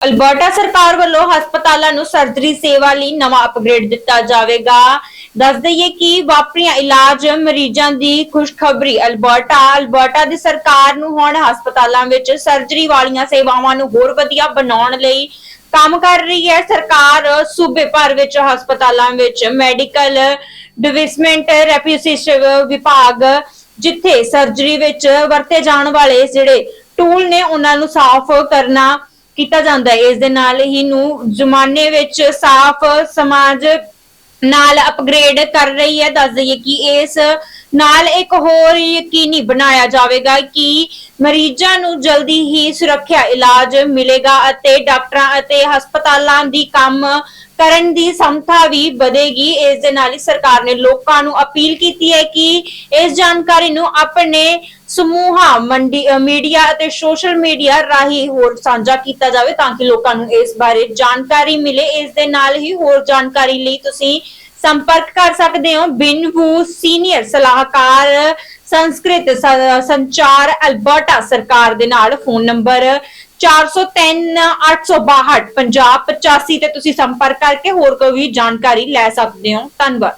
Alberta ਸਰਕਾਰ ਵੱਲੋਂ ਹਸਪਤਾਲਾਂ ਨੂੰ ਸਰਜਰੀ ਸੇਵਾ ਲਈ ਨਵਾਂ ਅਪਗ੍ਰੇਡ ਦਿੱਤਾ ਜਾਵੇਗਾ। ਦੱਸ ਦਈਏ ਕਿ ਵਾਪਰੀਆਂ ਇਲਾਜ ਮਰੀਜ਼ਾਂ ਦੀ ਖੁਸ਼ਖਬਰੀ ਅਲਬਰਟਾ ਅਲਬਰਟਾ ਦੀ ਸਰਕਾਰ ਨੂੰ ਹੁਣ ਹਸਪਤਾਲਾਂ ਵਿੱਚ ਸਰਜਰੀ ਵਾਲੀਆਂ ਸੇਵਾਵਾਂ ਨੂੰ ਹੋਰ ਵਧੀਆ ਬਣਾਉਣ ਲਈ ਕੰਮ ਕਰ ਰਹੀ ਹੈ। ਸਰਕਾਰ ਸੂਬੇ ਭਰ ਵਿੱਚ ਹਸਪਤਾਲਾਂ ਵਿੱਚ ਮੈਡੀਕਲ ਡਿਵੈਲਪਮੈਂਟ ਰੈਪਿਊਸੇਸ਼ਨ ਵਿਭਾਗ, ਜਿੱਥੇ ਸਰਜਰੀ ਵਿੱਚ ਵਰਤੇ ਜਾਣ ਵਾਲੇ ਜਿਹੜੇ ਟੂਲ ਨੇ, ਉਹਨਾਂ ਨੂੰ ਸਾਫ਼ ਕਰਨਾ ਕੀਤਾ ਜਾਂਦਾ ਹੈ। ਇਸ ਦੇ ਨਾਲ ਹੀ ਨੂੰ ਜ਼ਮਾਨੇ ਵਿੱਚ ਸਾਫ਼ ਸਮਾਜ ਨਾਲ ਅਪਗ੍ਰੇਡ ਕਰ ਰਹੀ ਹੈ। ਦੱਸ ਦਈਏ ਕਿ ਇਸ ਨਾਲ ਇੱਕ ਹੋਰ ਯਕੀਨੀ ਬਣਾਇਆ ਜਾਵੇਗਾ ਕਿ ਮਰੀਜ਼ਾਂ ਨੂੰ ਜਲਦੀ ਹੀ ਸੁਰੱਖਿਆ ਇਲਾਜ ਮਿਲੇਗਾ ਅਤੇ ਡਾਕਟਰਾਂ ਅਤੇ ਹਸਪਤਾਲਾਂ ਦੀ ਕੰਮ ਕਰਨ ਦੀ ਸਮਤਾ ਵੀ ਵਧੇਗੀ। ਇਸ ਦੇ ਨਾਲ ਹੀ ਸਰਕਾਰ ਨੇ ਲੋਕਾਂ ਨੂੰ ਅਪੀਲ ਕੀਤੀ ਹੈ ਕਿ ਇਸ ਜਾਣਕਾਰੀ ਨੂੰ ਆਪਣੇ ਸਮੂਹਾਂ, ਮੰਡੀ ਮੀਡੀਆ ਅਤੇ ਸੋਸ਼ਲ ਮੀਡੀਆ ਰਾਹੀਂ ਹੋਰ ਸਾਂਝਾ ਕੀਤਾ ਜਾਵੇ ਤਾਂ ਕਿ ਲੋਕਾਂ ਨੂੰ ਇਸ ਬਾਰੇ ਜਾਣਕਾਰੀ ਮਿਲੇ। ਇਸ ਦੇ ਨਾਲ ਹੀ ਹੋਰ ਜਾਣਕਾਰੀ ਲਈ ਤੁਸੀਂ ਸੰਪਰਕ ਕਰ ਸਕਦੇ ਹੋ। ਬਿਨਵੂ ਸੀਨੀਅਰ ਸਲਾਹਕਾਰ, ਸੰਸਕ੍ਰਿਤ ਸੰਚਾਰ ਅਲਬਰਟਾ ਸਰਕਾਰ ਦੇ ਨਾਲ ਫੋਨ ਨੰਬਰ 403 862 50 85 ਤੇ ਤੁਸੀਂ ਸੰਪਰਕ ਕਰਕੇ ਹੋਰ ਕੋਈ ਵੀ ਜਾਣਕਾਰੀ ਲੈ ਸਕਦੇ ਹੋ। ਧੰਨਵਾਦ।